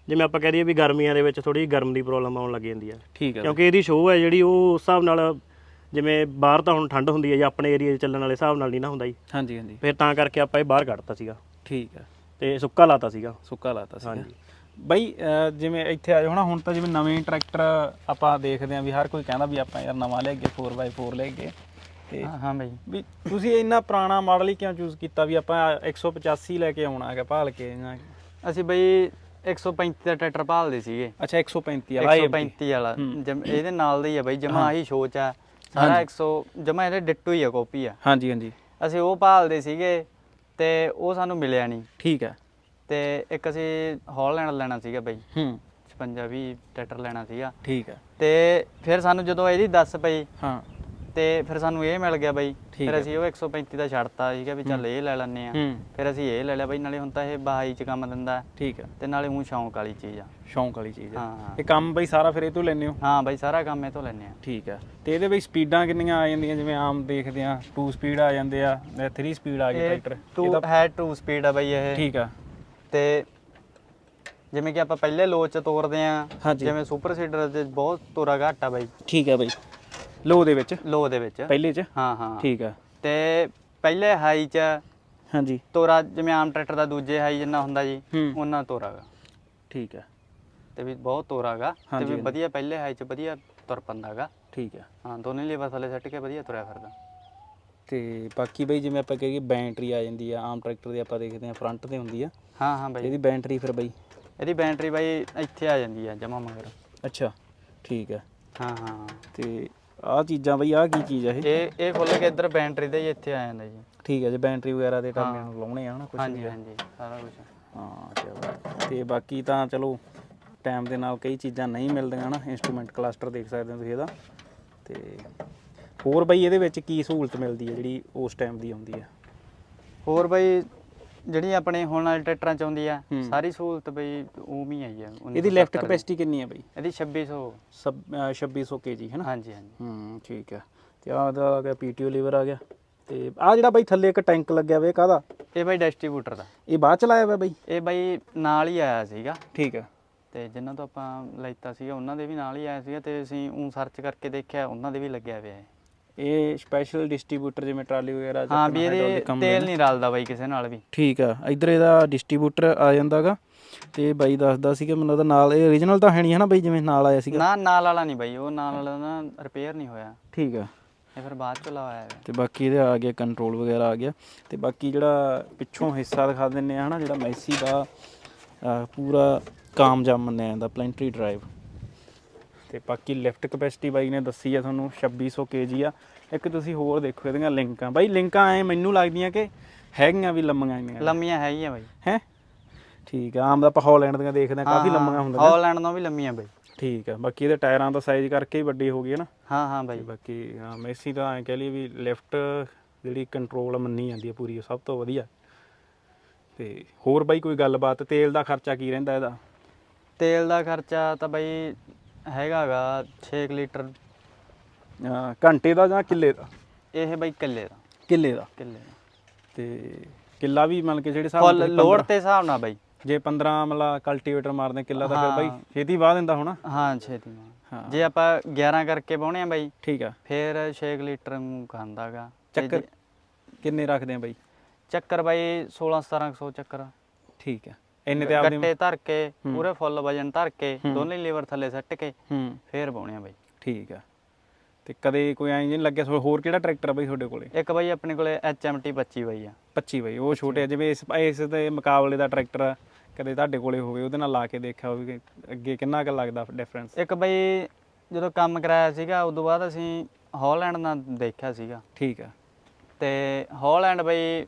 ਜਿਵੇਂ ਆਪਾਂ ਕਹਿ ਦਈਏ ਵੀ ਗਰਮੀਆਂ ਦੇ ਵਿੱਚ ਥੋੜੀ ਗਰਮ ਦੀ ਪ੍ਰੋਬਲਮ ਆਉਣ ਲੱਗ ਜਾਂਦੀ ਆ। ਠੀਕ ਆ। ਕਿਉਂਕਿ ਇਹਦੀ ਸ਼ੋਅ ਹੈ ਜਿਹੜੀ ਉਹ ਉਸ ਹਿਸਾਬ ਨਾਲ ਜਿਵੇਂ ਬਾਹਰ ਤਾਂ ਹੁਣ ਠੰਡ ਹੁੰਦੀ ਹੈ ਜੀ ਆਪਣੇ ਏਰੀਆ 'ਚ ਚੱਲਣ ਵਾਲੇ ਹਿਸਾਬ ਨਾਲ ਨਹੀਂ ਨਾ ਹੁੰਦਾ ਜੀ। ਹਾਂਜੀ ਹਾਂਜੀ। ਫਿਰ ਤਾਂ ਕਰਕੇ ਆਪਾਂ ਇਹ ਬਾਹਰ ਕੱਢਤਾ ਸੀਗਾ। ਠੀਕ ਆ। ਤੇ ਸੁੱਕਾ ਲਾਤਾ ਸੀਗਾ। ਸੁੱਕਾ ਲਾਤਾ ਸੀ ਹਾਂਜੀ। ਬਈ ਅਹ ਜਿਵੇਂ ਇੱਥੇ ਆ ਜਾਓ ਹੁਣ ਤਾਂ ਜਿਵੇਂ ਨਵੇਂ ਟਰੈਕਟਰ ਆਪਾਂ ਦੇਖਦੇ ਆਂ ਵੀ ਹਰ ਕੋਈ ਕਹਿੰਦਾ ਵੀ ਆਪਾਂ ਯਾਰ ਨਵਾਂ ਲੈ ਕੇ 4x4 ਲੈ ਕੇ ਤੇ ਹਾਂ ਬਈ। ਵੀ ਤੁਸੀਂ ਇੰਨਾ ਪੁਰਾਣਾ ਮਾਡਲ ਹੀ ਕਿਉਂ ਚੂਜ਼ ਕੀਤਾ ਵੀ ਆਪਾਂ 185 ਲੈ ਕੇ ਆਉਣਾ ਹੈਗਾ ਭਾਲ ਕੇ ਜਾਂ ਅਸੀਂ ਬਈ 135 ਦਾ ਟਰੈਕਟਰ ਭਾਲਦੇ ਸੀਗੇ। ਅੱਛਾ 135 ਵਾਲਾ ਇਹ 135 ਵਾਲਾ। ਜਮ- ਇਹਦੇ ਨਾਲ ਦਾ ਹੀ ਆ ਬਈ ਜਮਾ ਆਹੀ ਸੋਚ ਆ। ਸਾਰਾ 100 ਜਮਾ ਇਹਦੇ ਡਿੱਟੂ ਹੀ ਆ ਕਾਪੀ ਆ। ਹਾਂਜੀ ਹਾਂਜੀ। ਅਸੀਂ ਉਹ ਭਾਲਦੇ ਸੀਗੇ ਤੇ ਉਹ ਸਾਨੂੰ ਮਿਲਿਆ ਨਹੀਂ। ਠੀਕ ਹੈ। ਤੇ ਇੱਕ ਅਸੀਂ ਹਾਲੈਂਡ ਲੈਣਾ ਸੀਗਾ ਬਈ। ਹੂੰ। 56 ਵੀ ਟਰੈਕਟਰ ਲੈਣਾ ਸੀਗਾ। ਠੀਕ ਹੈ। ਤੇ ਫਿਰ ਸਾਨੂੰ ਜਦੋਂ ਇਹਦੀ ਦੱਸ ਪਈ ਹਾਂ। ਤੇ ਫਿਰ ਸਾਨੂੰ ਇਹ ਮਿਲ ਗਿਆ ਬਈ ਫਿਰ। ਅਸੀਂ ਉਹ 135 ਦਾ ਛੱਡਤਾ ਸੀਗਾ ਵੀ ਚੱਲ ਇਹ ਲੈ ਲੈਣੇ ਆ ਫਿਰ ਅਸੀਂ ਇਹ ਲੈ ਲਿਆ ਬਈ ਨਾਲੇ ਹੁਣ ਤਾਂ ਇਹ ਬਹਾਈ ਚ ਕੰਮ ਦਿੰਦਾ ਠੀਕ ਹੈ। ਤੇ ਨਾਲੇ ਉਹ ਸ਼ੌਂਕ ਵਾਲੀ ਚੀਜ਼ ਆ। ਸ਼ੌਂਕ ਵਾਲੀ ਚੀਜ਼ ਹਾਂ ਇਹ ਕੰਮ ਬਈ ਸਾਰਾ ਫਿਰ ਇਹ ਤੋਂ ਲੈਣੇ ਹੋ? ਹਾਂ ਬਈ ਸਾਰਾ ਕੰਮ ਇਹ ਤੋਂ ਲੈਣੇ ਆ ਠੀਕ ਹੈ। ਤੇ ਇਹਦੇ ਵਿੱਚ ਸਪੀਡਾਂ ਕਿੰਨੀਆਂ ਆ ਜਾਂਦੀਆਂ? ਜਿਵੇਂ ਆਮ ਦੇਖਦੇ ਆ 2 ਸਪੀਡ ਆ ਜਾਂਦੇ ਆ 3 ਸਪੀਡ ਆ ਗਈ ਇਹ ਟਰੈਕਟਰ ਟੂ ਹੈ ਟੂ ਸਪੀਡ ਆ ਬਈ ਇਹ। ਠੀਕ ਆ। ਤੇ ਜਿਵੇਂ ਕਿ ਆਪਾਂ ਪਹਿਲੇ ਲੋਚ ਤੋਰਦੇ ਆ। ਜਿਵੇਂ ਸੁਪਰ ਸੀਡਰ ਚ ਬਹੁਤ ਤੋਰਾ ਘੱਟ ਆ ਬਈ। ਠੀਕ ਹੈ ਬਈ। ਲੋ ਦੇ ਵਿੱਚ? ਲੋ ਦੇ ਵਿੱਚ। ਪਹਿਲੇ ਚ? ਹਾਂ ਹਾਂ। ਠੀਕ ਆ। ਤੇ ਪਹਿਲੇ ਹਾਈ ਚ ਹਾਂਜੀ। ਤੋਰਾ ਜਿਵੇਂ ਆਮ ਟਰੈਕਟਰ ਦਾ ਦੂਜੇ ਹਾਈ ਜਿੰਨਾ ਹੁੰਦਾ ਜੀ ਹੂੰ। ਉਹਨਾਂ ਤੋਰਾ ਗਾ। ਠੀਕ ਆ। ਤੇ ਵੀ ਬਹੁਤ ਤੋਰਾ ਗਾ। ਤੇ ਹਾਂਜੀ, ਵੀ ਹਾਂਜੀ। ਵਧੀਆ ਪਹਿਲੇ ਹਾਈ ਚ ਵਧੀਆ ਤੁਰ ਪੰਦਾ ਗਾ। ਠੀਕ ਆ। ਹਾਂ ਦੋਨੇ ਲੀਵਰ ਥੱਲੇ ਸੱਟ ਕੇ ਵਧੀਆ ਤੁਰਿਆ ਫਿਰਦਾ। ਤੇ ਬਾਕੀ ਬਈ ਜਿਵੇਂ ਆਪਾਂ ਕਹੀਏ ਬੈਟਰੀ ਆ ਜਾਂਦੀ ਆ ਆਮ ਟਰੈਕਟਰ ਦੇ ਆਪਾਂ ਦੇਖਦੇ ਆ ਫਰੰਟ ਤੇ ਹੁੰਦੀ ਆ। ਹਾਂ ਹਾਂ ਬਾਈ। ਇਹਦੀ ਬੈਟਰੀ ਫਿਰ ਬਈ? ਇਹਦੀ ਬੈਟਰੀ ਬਾਈ ਇੱਥੇ ਆ ਜਾਂਦੀ ਆ ਜਮਾ ਮਗਰ। ਅੱਛਾ ਠੀਕ ਹੈ ਹਾਂ ਹਾਂ। ਤੇ ਆਹ ਚੀਜ਼ਾਂ ਬਈ ਆਹ ਕੀ ਚੀਜ਼ ਆ ਇਹ? ਇਹ ਇਹ ਖੁੱਲ ਕੇ ਇੱਧਰ ਬੈਟਰੀ ਦੇ ਇੱਥੇ ਆ ਜਾਂਦਾ ਜੀ। ਠੀਕ ਹੈ ਜੇ ਬੈਟਰੀ ਵਗੈਰਾ ਦੇ ਟਰਮੀਨਲ ਲਾਉਣੇ ਆ ਹਨਾ ਕੁਝ ਹਾਂਜੀ ਹਾਂਜੀ ਸਾਰਾ ਕੁਝ ਹਾਂ ਚਲੋ ਤੇ ਬਾਕੀ ਤਾਂ ਚਲੋ ਟਾਈਮ ਦੇ ਨਾਲ ਕਈ ਚੀਜ਼ਾਂ ਨਹੀਂ ਮਿਲਦੀਆਂ ਨਾ ਇਨਸਟਰੂਮੈਂਟ ਕਲਸਟਰ ਦੇਖ ਸਕਦੇ ਹੋ ਤੁਸੀਂ ਇਹਦਾ। ਤੇ ਹੋਰ ਬਈ ਇਹਦੇ ਵਿੱਚ ਕੀ ਸਹੂਲਤ ਮਿਲਦੀ ਹੈ ਜਿਹੜੀ ਉਸ ਟਾਈਮ ਦੀ ਆਉਂਦੀ ਹੈ? ਹੋਰ ਬਾਈ ਜਿਹੜੀ ਆਪਣੇ ਹੁਣ ਵਾਲੇ ਟਰੈਕਟਰਾਂ ਚ ਆਉਂਦੀ ਆ ਹੂੰ। ਸਾਰੀ ਸਹੂਲਤ ਬਈ ਉਵੇਂ ਹੀ ਆਈ ਆ ਇਹਦੀ ਲੈਫਟ 1970 ਕਪੈਸਿਟੀ ਕਿੰਨੀ ਹੈ ਬਈ? ਇਹਦੀ 2600 ਸਬ ਅਹ 2600 kg ਹੈ ਨਾ? ਹਾਂਜੀ ਹਾਂਜੀ। ਹੂੰ ਠੀਕ ਹੈ ਤੇ ਆਹ ਦਾ ਆ ਗਿਆ ਪੀਟੀਓ ਲੀਵਰ ਆ ਗਿਆ। ਤੇ ਆ ਜਿਹੜਾ ਬਈ ਥੱਲੇ ਇੱਕ ਟੈਂਕ ਲੱਗਿਆ ਵੇ ਕਾਹਦਾ? ਇਹ ਬਾਈ ਡਿਸਟ੍ਰੀਬਿਊਟਰ ਦਾ। ਇਹ ਬਾਅਦ ਚ ਲਾਇਆ ਵਾ ਬਈ? ਇਹ ਬਾਈ ਨਾਲ ਹੀ ਆਇਆ ਸੀਗਾ। ਠੀਕ ਹੈ ਤੇ ਜਿਨ੍ਹਾਂ ਤੋਂ ਆਪਾਂ ਲੈਤਾ ਸੀਗਾ ਉਹਨਾਂ ਦੇ ਵੀ ਨਾਲ ਹੀ ਆਇਆ ਸੀਗਾ ਤੇ ਅਸੀਂ ਉਹ ਸਰਚ ਕਰਕੇ ਦੇਖਿਆ ਉਹਨਾਂ ਦੇ ਵੀ ਲੱਗਿਆ ਹੋਇਆ ਹੈ ਇਹ ਸਪੈਸ਼ਲ ਡਿਸਟ੍ਰੀਬਿਊਟਰ ਜਿਵੇਂ ਟਰਾਲੀ ਵਗੈਰਾ ਹਾਂ ਚੱਕਣ ਵੀ hydraulic ਇਹਦੇ ਕੰਮ ਤੇਲ ਨਹੀਂ ਰਲਦਾ ਬਾਈ ਕਿਸੇ ਨਾਲ ਵੀ। ਠੀਕ ਆ ਇਧਰ ਇਹਦਾ ਡਿਸਟ੍ਰੀਬਿਊਟਰ ਆ ਜਾਂਦਾਗਾ ਤੇ ਬਾਈ ਦੱਸਦਾ ਸੀ ਕਿ ਮੈਨੂੰ ਉਹਦਾ ਨਾਲ ਇਹ origignal ਤਾਂ ਹੈ ਨਹੀਂ ਹੈ ਨਾ ਬਾਈ ਜਿਵੇਂ ਨਾਲ ਆਇਆ ਸੀਗਾ? ਨਾ ਨਾਲ ਵਾਲਾ ਨਹੀਂ ਬਾਈ ਉਹ ਨਾਲ ਵਾਲਾ ਨਾ ਰਿਪੇਅਰ ਨਹੀਂ ਹੋਇਆ। ਠੀਕ ਆ। ਇਹ ਫਿਰ ਬਾਅਦ ਚ ਲਾਇਆ ਹੈ ਤੇ ਬਾਕੀ ਇਹਦੇ ਆ ਗਿਆ ਕੰਟਰੋਲ ਵਗੈਰਾ ਆ ਗਿਆ ਤੇ ਬਾਕੀ ਜਿਹੜਾ ਪਿੱਛੋਂ ਹਿੱਸਾ ਦਿਖਾ ਦਿੰਨੇ ਆ ਹਨਾ ਜਿਹੜਾ ਮੈਸੀ ਦਾ ਅਹ, ਪੂਰਾ ਕਾਮਯਾਬ ਮੰਨਿਆ ਜਾਂਦਾ ਪਲੈਂਟਰੀ ਡਰਾਈਵ ਤੇ ਬਾਕੀ ਲਿਫਟ ਕਪੈਸਿਟੀ ਬਾਈ ਨੇ ਦੱਸੀ ਆ ਤੁਹਾਨੂੰ 2600 kg ਆ। ਇੱਕ ਤੁਸੀਂ ਹੋਰ ਦੇਖੋ ਇਹਦੀਆਂ ਲਿੰਕਾਂ। ਬਾਈ ਲਿੰਕਾਂ ਐ ਮੈਨੂੰ ਲੱਗਦੀਆਂ ਕਿ ਹੈਗੀਆਂ ਵੀ ਲੰਮੀਆਂ ਜਿਹੀਆਂ ਲੰਮੀਆਂ ਹੈਗੀਆਂ ਬਾਈ। ਹੈ? ਠੀਕ ਆ ਆਮ ਦਾ ਆਪਾਂ ਹਾਲੈਂਡ ਦੀਆਂ ਦੇਖਦੇ ਆ ਕਾਫੀ ਲੰਮੀਆਂ ਹੁੰਦੀਆਂ। ਹਾਲੈਂਡ ਤੋਂ ਵੀ ਲੰਮੀਆਂ ਬਾਈ। ਠੀਕ ਆ ਬਾਕੀ ਇਹਦੇ ਟਾਇਰਾਂ ਦਾ ਸਾਈਜ਼ ਕਰਕੇ ਹੀ ਵੱਡੀ ਹੋ ਗਈ ਹੈ ਨਾ। ਹਾਂ ਹਾਂ ਬਾਈ। ਬਾਕੀ ਹਾਂ ਮੈਸੀ ਤਾਂ ਐ ਕਹਿ ਲਈ ਵੀ ਲਿਫਟ ਜਿਹੜੀ ਕੰਟਰੋਲ ਮੰਨੀ ਜਾਂਦੀ ਹੈ ਪੂਰੀ ਸਭ ਤੋਂ ਵਧੀਆ। ਤੇ ਹੋਰ ਬਾਈ ਕੋਈ ਗੱਲਬਾਤ? ਤੇਲ ਦਾ ਖਰਚਾ ਕੀ ਰਹਿੰਦਾ ਇਹਦਾ? ਤੇਲ ਦਾ ਖਰਚਾ ਤਾਂ ਬਾਈ ਹੈਗਾਗਾ 6 ਲੀਟਰ। ਅਹ ਘੰਟੇ ਦਾ ਜਾਂ ਕਿੱਲੇ ਦਾ? ਇਹ ਬਾਈ ਕਿੱਲੇ ਦਾ। ਕਿੱਲੇ ਦਾ? ਕਿੱਲੇ ਦਾ। ਤੇ ਕਿੱਲਾ ਵੀ ਮੰਨ ਕੇ ਜਿਹੜੇ ਹਿਸਾਬ ਫੁੱਲ ਨਾਲ ਲੋਡ ਤੇ ਹਿਸਾਬ ਨਾਲ ਬਾਈ। ਜੇ 15 ਮਲਾ ਕਲਟੀਵੇਟਰ ਮਾਰਦੇ ਕਿੱਲਾ ਤਾਂ ਫਿਰ ਹਾਂ। ਬਾਈ ਛੇਤੀ ਵਾਹ ਦਿੰਦਾ ਹੋਣਾ। ਹਾਂ ਛੇਤੀ ਨਾਲ। ਹਾਂ। ਜੇ ਆਪਾਂ 11 ਕਰਕੇ ਪਾਉਣੇ ਆ ਬਾਈ ਠੀਕ ਆ। ਫਿਰ 6 ਲੀਟਰ ਨੂੰ ਖਾਂਦਾਗਾ। ਚੱਕਰ ਕਿੰਨੇ ਰੱਖਦੇ ਆ ਬਾਈ? ਚੱਕਰ ਬਾਈ 16 1700 ਚੱਕਰ। ਠੀਕ ਆ। ਇੰਨੇ ਤੇ ਆਪਦੇ ਗੱਟੇ ਧਰ ਕੇ ਪੂਰੇ ਫੁੱਲ ਵਜਨ ਧਰ ਕੇ ਦੋਨੇ ਲੀਵਰ ਥੱਲੇ ਸੱਟ ਕੇ ਹੂੰ। ਫੇਰ ਪਾਉਣੇ ਆ ਬਾਈ। ਠੀਕ ਆ। ਤੇ ਕਦੇ ਕੋਈ ਐਂ ਨਹੀਂ ਲੱਗਿਆ ਸੋ ਹੋਰ ਕਿਹੜਾ ਟਰੈਕਟਰ ਆ ਬਾਈ ਤੁਹਾਡੇ ਕੋਲੇ? ਇੱਕ ਬਾਈ ਆਪਣੇ ਕੋਲੇ HMT 25 ਬਾਈ ਆ। 25 ਬਾਈ ਉਹ ਛੋਟੇ ਆ, ਜਿਵੇਂ ਇਸ ਇਸ ਦੇ ਮੁਕਾਬਲੇ ਦਾ ਟਰੈਕਟਰ ਆ, ਕਦੇ ਤੁਹਾਡੇ ਕੋਲੇ ਹੋਵੇ ਉਹਦੇ ਨਾਲ ਲਾ ਕੇ ਦੇਖਿਆ ਹੋਵੇ ਕਿ ਅੱਗੇ ਕਿੰਨਾ ਕੁ ਲੱਗਦਾ ਡਿਫਰੈਂਸ ਇੱਕ ਬਾਈ ਜਦੋਂ ਕੰਮ ਕਰਾਇਆ ਸੀਗਾ ਉਦੋਂ ਬਾਅਦ ਅਸੀਂ ਹਾਲੈਂਡ ਨਾਲ ਦੇਖਿਆ ਸੀਗਾ। ਠੀਕ ਆ। ਤੇ ਹਾਲੈਂਡ ਬਾਈ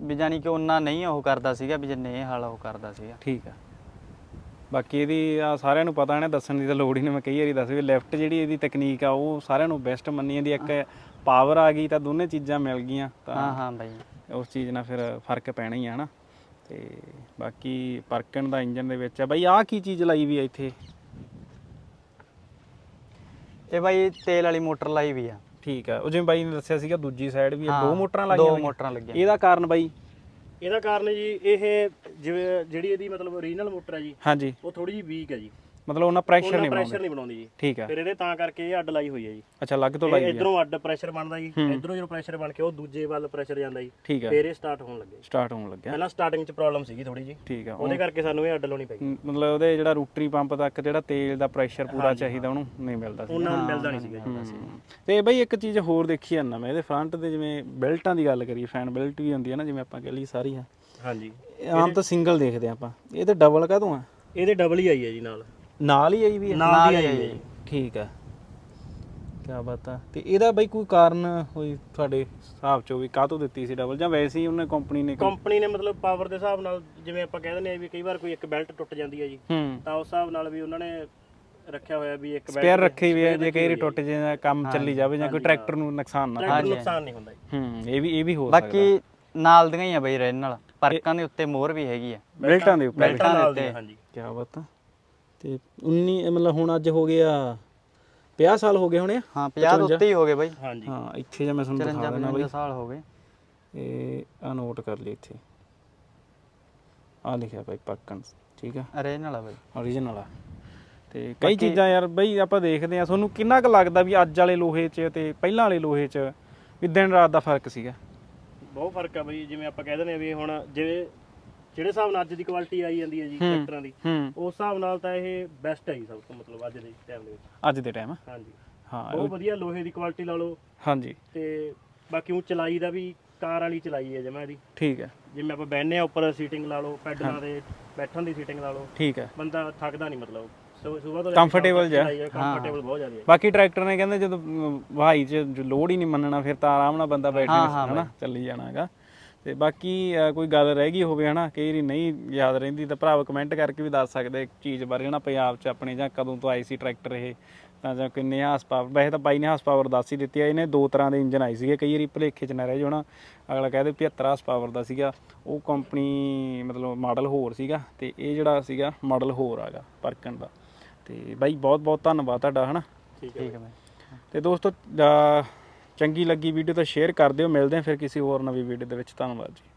ਵੀ ਜਾਨੀ ਕਿ ਉਹਨਾਂ ਨਹੀਂ ਉਹ ਕਰਦਾ ਸੀਗਾ ਵੀ ਜਿੰਨੇ ਇਹ ਹਾਲ ਉਹ ਕਰਦਾ ਸੀਗਾ। ਠੀਕ ਆ। ਬਾਕੀ ਇਹਦੀ ਆ ਸਾਰਿਆਂ ਨੂੰ ਪਤਾ ਨੇ ਦੱਸਣ ਦੀ ਤਾਂ ਲੋੜ ਹੀ ਨਹੀਂ ਮੈਂ ਕਈ ਵਾਰੀ ਦੱਸ ਵੀ ਲੈਫਟ ਜਿਹੜੀ ਇਹਦੀ ਤਕਨੀਕ ਆ ਉਹ ਸਾਰਿਆਂ ਨੂੰ ਬੈਸਟ ਮੰਨੀ ਜਾਂਦੀ ਇੱਕ ਪਾਵਰ ਆ ਗਈ ਤਾਂ ਦੋਨੇ ਚੀਜ਼ਾਂ ਮਿਲ ਗਈਆਂ ਹਾਂ ਤਾਂ ਹਾਂ ਬਾਈ। ਉਸ ਚੀਜ਼ ਨਾਲ ਫਿਰ ਫ਼ਰਕ ਪੈਣਾ ਹੀ ਆ ਹਨਾ ਤੇ ਬਾਕੀ ਪਰਕਣ ਦਾ ਇੰਜਨ ਦੇ ਵਿੱਚ ਆ। ਬਾਈ ਆਹ ਕੀ ਚੀਜ਼ ਲਾਈ ਵੀ ਆ ਇੱਥੇ? ਇਹ ਬਾਈ ਤੇਲ ਵਾਲੀ ਮੋਟਰ ਲਾਈ ਵੀ ਆ। ਠੀਕ ਆ। ਉਹ ਜਿਵੇਂ ਬਾਈ ਨੇ ਦੱਸਿਆ ਸੀਗਾ ਦੂਜੀ ਸਾਈਡ ਵੀ ਹਾਂ, ਦੋ ਮੋਟਰਾਂ ਲਾਈਆਂ ਦੋ ਹੋਈਆਂ। ਮੋਟਰਾਂ ਲੱਗੀਆਂ ਇਹਦਾ ਕਾਰਨ ਬਾਈ? ਇਹਦਾ ਕਾਰਨ ਜੀ ਇਹ ਜਿਵੇਂ ਜਿਹੜੀ ਇਹਦੀ ਮਤਲਬ ਓਰੀਜਨਲ ਮੋਟਰ ਹੈ ਜੀ ਹਾਂਜੀ। ਉਹ ਥੋੜੀ ਜਿਹੀ ਵੀਕ ਹੈ ਜੀ। ਮਤਲਬ ਉਹਨਾਂ ਪ੍ਰੈਸ਼ਰ ਨਹੀਂ ਪ੍ਰੈਸ਼ਰ ਬਣਾਉਂਦੇ ਨਹੀਂ ਬਣਾਉਂਦੀ ਜੀ। ਠੀਕ ਆ। ਫਿਰ ਇਹਦੇ ਤਾਂ ਕਰਕੇ ਇਹ ਅੱਡ ਲਾਈ ਹੋਈ ਹੈ ਜੀ। ਅੱਛਾ ਲੱਗ ਤੋਂ ਲਾਈ ਵੀ ਆ। ਇਧਰੋਂ ਅੱਡ ਪ੍ਰੈਸ਼ਰ ਬਣਦਾ ਜੀ। ਇਧਰੋਂ ਜਦੋਂ ਪ੍ਰੈਸ਼ਰ ਬਣ ਕੇ ਉਹ ਦੂਜੇ ਵੱਲ ਪ੍ਰੈਸ਼ਰ ਜਾਂਦਾ ਜੀ ਠੀਕ ਆ। ਫਿਰ ਇਹ ਸਟਾਰਟ ਹੋਣ ਲੱਗੇ ਸਟਾਰਟ ਹੋਣ ਲੱਗਿਆ। ਪਹਿਲਾਂ ਸਟਾਰਟਿੰਗ 'ਚ ਪ੍ਰੋਬਲਮ ਸੀਗੀ ਥੋੜੀ ਜੀ ਠੀਕ ਉਹ- ਉਹਦੇ ਕਰਕੇ ਸਾਨੂੰ ਇਹ ਅੱਡ ਲਾਉਣੀ ਪਈ। ਮਤਲਬ ਉਹਦੇ ਜਿਹੜਾ ਰੂਟਰੀ ਪੰਪ ਤੱਕ ਜਿਹੜਾ ਤੇਲ ਦਾ ਪ੍ਰੈਸ਼ਰ ਪੂਰਾ ਚਾਹੀਦਾ ਉਹਨੂੰ ਨਹੀਂ ਮਿਲਦਾ ਸੀ। ਉਹਨਾਂ ਨੂੰ ਮਿਲਦਾ ਨਹੀਂ ਸੀਗਾ ਜੀ। ਤੇ ਬਈ ਇੱਕ ਚੀਜ਼ ਹੋਰ ਦੇਖੀ ਜਾਂਦਾ ਮੈਂ ਇਹਦੇ ਫਰੰਟ ਦੇ ਜਿਵੇਂ ਬੈਲਟਾਂ ਦੀ ਗੱਲ ਕਰੀਏ ਫੈਨ ਬੈਲਟ ਵੀ ਹੁੰਦੀ ਹੈ ਨਾ ਜਿਵੇਂ ਆਪਾਂ ਕਹ ਲਈ ਸਾਰੀ ਹਾਂਜੀ। ਆਮ ਤਾਂ ਸਿੰਗਲ ਦੇਖਦੇ ਆਪਾਂ। ਇਹ ਤੇ ਡਬਲ ਕਾਹਤੋਂ ਆ? ਇਹਦੇ ਡਬਲ ਹੀ ਆਈ ਹੈ ਜੀ ਨਾਲ। ਨਾਲ ਹੀ ਆਈ ਵੀ ਆ ਨਾਲ ਹੀ ਆਈ ਹੈ ਜੀ। ਠੀਕ ਆ ਕੀ ਬਾਤ ਆ। ਤੇ ਇਹਦਾ ਬਈ ਕੋਈ ਕਾਰਨ ਹੋਈ ਤੁਹਾਡੇ ਹਿਸਾਬ ਚੋਂ ਵੀ ਕਾਹਤੋਂ ਦਿੱਤੀ ਸੀ ਡਬਲ ਜਾਂ ਵੈਸੇ ਹੀ ਉਹਨੇ ਕੰਪਨੀ ਨੇ ਕੰਪਨੀ ਨੇ ਮਤਲਬ ਪਾਵਰ ਦੇ ਹਿਸਾਬ ਨਾਲ ਜਿਵੇਂ ਆਪਾਂ ਕਹਿ ਦਿੰਦੇ ਆ ਵੀ ਕਈ ਵਾਰ ਕੋਈ ਇੱਕ ਬੈਲਟ ਟੁੱਟ ਜਾਂਦੀ ਹੈ ਜੀ। ਹੂੰ। ਤਾਂ ਉਸ ਹਿਸਾਬ ਨਾਲ ਵੀ ਉਹਨਾਂ ਨੇ ਰੱਖਿਆ ਹੋਇਆ ਵੀ ਇੱਕ ਸਪੇਅਰ ਰੱਖੀ ਵੀ ਹੈ ਜੇ ਕਈ ਵਾਰੀ ਟੁੱਟ ਜੇ। ਜਾਂ ਕੰਮ ਚੱਲੀ ਜਾਵੇ ਜਾਂ ਕੋਈ ਟਰੈਕਟਰ ਨੂੰ ਨੁਕਸਾਨ ਨਾ ਟਰੈਕਟਰ ਨੁਕਸਾਨ ਨਹੀਂ ਹੁੰਦਾ ਜੀ। ਹੂੰ ਇਹ ਵੀ ਇਹ ਵੀ ਹੋ ਸਕਦਾ। ਬਾਕੀ ਨਾਲ ਦੀਆਂ ਹੀ ਆ ਬਾਈ ਰੈਨ ਨਾਲ। ਪਰਕਾਂ ਦੇ ਉੱਤੇ ਮੋਹਰ ਵੀ ਹੈਗੀ ਆ। ਬੈਲਟਾਂ ਦੇ ਉੱਪਰ ਬੈਲਟਾਂ ਨਾਲ ਉੱਤੇ। ਦੇ ਹਾਂਜੀ। ਕੀ ਬਾਤ ਆ। ਤੇ 19 ਇਹ ਮਤਲਬ ਹੁਣ ਅੱਜ ਹੋ ਗਿਆ 50 ਸਾਲ ਹੋ ਗਏ ਹੋਣੇ ਆ ਹਾਂ 50 ਦੇ ਉੱਤੇ ਹੀ ਹੋ ਗਏ ਬਾਈ। ਹਾਂਜੀ। ਹਾਂ ਇੱਥੇ ਜੇ ਮੈਂ ਤੁਹਾਨੂੰ 54 ਦਿਖਾ ਦੇਣਾ 55 ਸਾਲ ਹੋ ਗਏ। ਇਹ ਆ ਨੋਟ ਕਰ ਲਈ ਇੱਥੇ। ਆ ਲਿਖਿਆ ਭਾਈ ਪੱਕਣ ਠੀਕ ਆ? ਰੈਨ ਵਾਲਾ ਬਾਈ। ਓਰੀਜਨਲ ਆ। ਤੇ ਕਈ ਚੀਜ਼ਾਂ ਯਾਰ ਬਈ ਆਪਾਂ ਦੇਖਦੇ ਆ ਤੁਹਾਨੂੰ ਕਿੰਨਾ ਕੁ ਲੱਗਦਾ ਵੀ ਅੱਜ ਵਾਲੇ ਲੋਹੇ 'ਚ ਤੇ ਪਹਿਲਾਂ ਵਾਲੇ ਲੋਹੇ 'ਚ ਵੀ ਦਿਨ ਰਾਤ ਦਾ ਫ਼ਰਕ ਸੀਗਾ? ਬਹੁਤ ਫ਼ਰਕ ਆ ਬਈ ਜਿਵੇਂ ਆਪਾਂ ਕਹਿ ਦਿੰਦੇ ਆ ਵੀ ਹੁਣ ਜਿਵੇਂ ਜਿਹੜੇ ਹਿਸਾਬ ਨਾਲ ਅੱਜ ਦੀ ਕੁਆਲਿਟੀ ਆਈ ਜਾਂਦੀ ਹੈ ਜੀ ਟਰੈਕਟਰਾਂ ਦੀ ਹੂੰ। ਉਸ ਹਿਸਾਬ ਨਾਲ ਤਾਂ ਇਹ ਬੈਸਟ ਹੈ ਜੀ ਸਭ ਤੋਂ ਮਤਲਬ ਅੱਜ ਦੇ ਟਾਈਮ ਦੇ ਵਿੱਚ। ਅੱਜ ਦੇ ਟਾਈਮ ਹਾਂਜੀ। ਹਾਂ ਬਹੁਤ ਵਧੀਆ ਲੋਹੇ ਦੀ ਕੁਆਲਿਟੀ ਲਾ ਲਓ। ਹਾਂਜੀ। ਤੇ ਬਾਕੀ ਉਹ ਚਲਾਈ ਦਾ ਵੀ ਕਾਰ ਵਾਲੀ ਚਲਾਈ ਹੈ ਜਮਾ ਇਹਦੀ। ਠੀਕ ਹੈ। ਜਿਵੇਂ ਆਪਾਂ ਬੈਠਨੇ ਆ ਉੱਪਰ ਸੀਟਿੰਗ ਲਾ ਲਓ ਪੈਡਲਾਂ ਦੇ ਬੈਠਣ ਦੀ ਸੀਟਿੰਗ ਲਾ ਲਓ। ਠੀਕ ਹੈ। ਬੰਦਾ ਥੱਕਦਾ ਨਹੀਂ ਮਤਲਬ। Comfortable ਜਿਹਾ। ਕੰਫਰਟੇਬਲ ਬਹੁਤ ਜ਼ਿਆਦਾ ਹੈ। ਬਾਕੀ ਟਰੈਕਟਰ ਨੇ ਕਹਿੰਦੇ ਜਦੋਂ ਵਹਾਈ 'ਚ ਲੋਡ ਹੀ ਨਹੀਂ ਮੰਨਣਾ ਫਿਰ ਤਾਂ ਆਰਾਮ ਨਾਲ ਬੰਦਾ ਬੈਠ ਕੇ ਹਨਾ ਚੱਲੀ ਜਾਣਾਗਾ ਤੇ ਬਾਕੀ ਕੋਈ ਗੱਲ ਰਹਿ ਗਈ ਹੋਵੇ ਹਨਾ ਕਈ ਵਾਰੀ ਨਹੀਂ ਯਾਦ ਰਹਿੰਦੀ ਤਾਂ ਭਰਾਵਾ ਕਮੈਂਟ ਕਰਕੇ ਵੀ ਦੱਸ ਸਕਦੇ ਇੱਕ ਚੀਜ਼ ਬਾਰੇ ਹਨਾ ਪੰਜਾਬ 'ਚ ਆਪਣੇ ਜਾਂ ਕਦੋਂ ਤੋਂ ਆਈ ਸੀ ਟਰੈਕਟਰ ਇਹ ਤਾਂ ਜਾਂ ਕਿੰਨੇ ਹਾਰਸ ਪਾਵਰ ਵੈਸੇ ਤਾਂ ਬਾਈ ਨੇ ਹਾਰਸ ਪਾਵਰ ਦੱਸ ਹੀ ਦਿੱਤੀ ਆ ਇਹਨੇ ਦੋ ਤਰ੍ਹਾਂ ਦੇ ਇੰਜਨ ਆਏ ਸੀਗੇ ਕਈ ਵਾਰੀ ਭੁਲੇਖੇ 'ਚ ਨਾ ਰਹਿ ਜਾਓ ਹਨਾ ਅਗਲਾ ਕਹਦੇ 75 ਹਾਰਸ ਪਾਵਰ ਦਾ ਸੀਗਾ ਉਹ ਕੰਪਨੀ ਮਤਲਬ ਮਾਡਲ ਹੋਰ ਸੀਗਾ ਤੇ ਇਹ ਜਿਹੜਾ ਸੀਗਾ ਮਾਡਲ ਹੋਰ ਆਗਾ ਪਰਕਨ ਦਾ ਤੇ ਬਾਈ ਬਹੁਤ ਬਹੁਤ ਧੰਨਵਾਦ ਤੁਹਾਡਾ ਹਨਾ। ਠੀਕ ਹੈ ਠੀਕ ਹੈ ਬਾਈ। ਤੇ ਦੋਸਤੋ ਚੰਗੀ ਲੱਗੀ ਵੀਡੀਓ ਤਾਂ ਸ਼ੇਅਰ ਕਰ ਦਿਓ, ਮਿਲਦੇ ਹਾਂ ਫਿਰ ਕਿਸੇ ਹੋਰ ਨਵੀਂ ਵੀਡੀਓ ਦੇ ਵਿੱਚ। ਧੰਨਵਾਦ ਜੀ।